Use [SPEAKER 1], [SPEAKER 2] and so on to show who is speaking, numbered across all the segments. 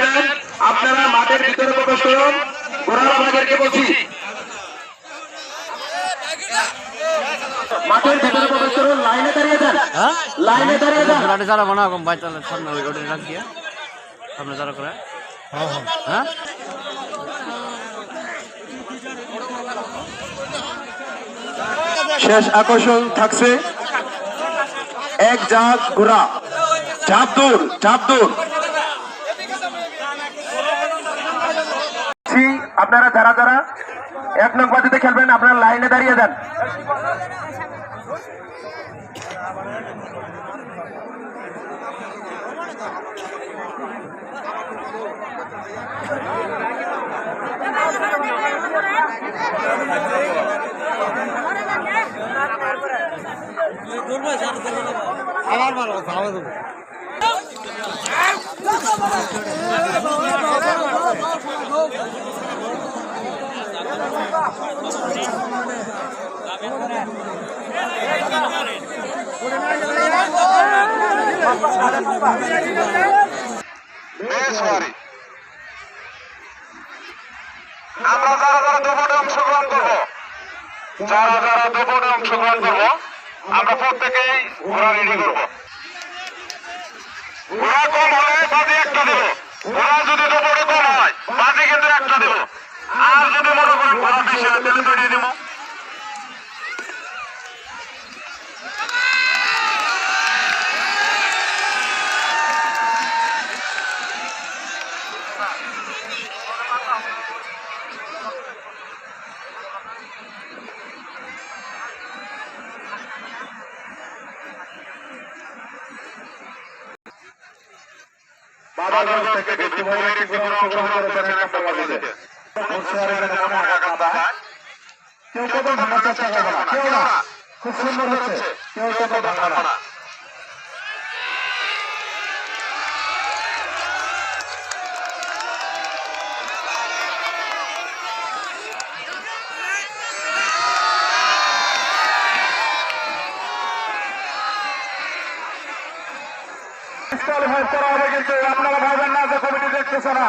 [SPEAKER 1] খেলবেন আপনারা মাঠের ভিতরে প্রবেশ করুন। ঘোড়ালা বলছি। মাঠের ভিতরে প্রবেশ করুন লাইনে দাঁড়িয়ে যান।
[SPEAKER 2] হ্যাঁ?
[SPEAKER 1] লাইনে দাঁড়িয়ে যান।
[SPEAKER 2] গাড়ি চালাবো না কম ভাই তাহলে সামনে ওই রোডে রাখ দিয়ে সামনে যারা করে। হ্যাঁ
[SPEAKER 1] শেষ আকর্ষণ থাকছে। এক জাত ঘোড়া চাপ দূর চাপ দূর আপনারা যারা যারা এক নং বাজিতে খেলবেন আপনারা লাইনে দাঁড়িয়ে যান।
[SPEAKER 2] আবার মারো আবার
[SPEAKER 3] আমরা যারা যারা দুপুরে অংশগ্রহণ করব, যারা যারা দুপুরে অংশগ্রহণ করব, আমরা প্রত্যেকেই ঘোড়া রেডি করব। ঘোড়া কম হলে বাজি একটা দেব। ঘোড়া যদি দুপুরে কম হয়, বাজি কিন্তু একটা দেব। আর যদি মনে করেন ঘোড়া বেশি হয়, তাহলে দুইটা বাবাগঞ্জ থেকে ভাইয়ের একটি ঘোড়া অংশগ্রহণ করেছেন একটা বাজিতে কেউ কত ভাঙার চেষ্টা করবে না। কেউ না। খুব সুন্দর হচ্ছে। কেউ কত ভাঙা না। ডিসকালিফাই করা হবে কিন্তু আপনারা ভাববেন না যে কমিটি দেখতেছে না।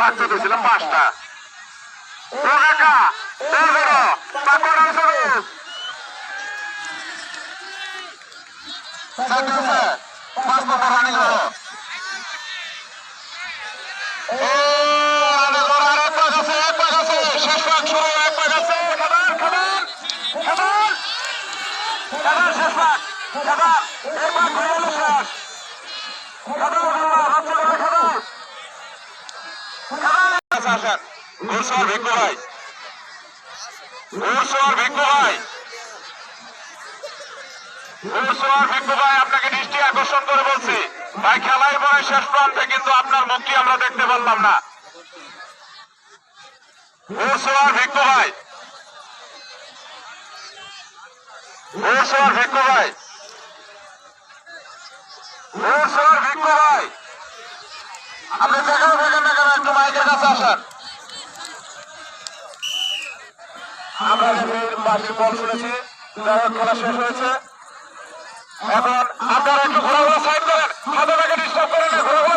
[SPEAKER 3] পাঁচটা দিয়েছিলাম পাঁচটা পাঁচ নম্বর রানিং করো আপনাকে দৃষ্টি আকর্ষণ করে বলছি। ভাই খেলায় পরে শেষ প্রান্তে কিন্তু আপনার মুখটি আমরা দেখতে পারলাম না। ঘোরসোয়ার ভিক্ষু ভাই নৌসভার ভিক্ষু ভাই নৌসভার ভিক্ষু ভাই আপনি যেখানে থাকেন না কেন একটু শুনেছি। যাই খেলা শেষ হয়েছে। এখন আপনারা একটু ঘোরাঘোরা সাইড করেন। হাতে ডিস্টার্ব করেন ঘোরাঘোরা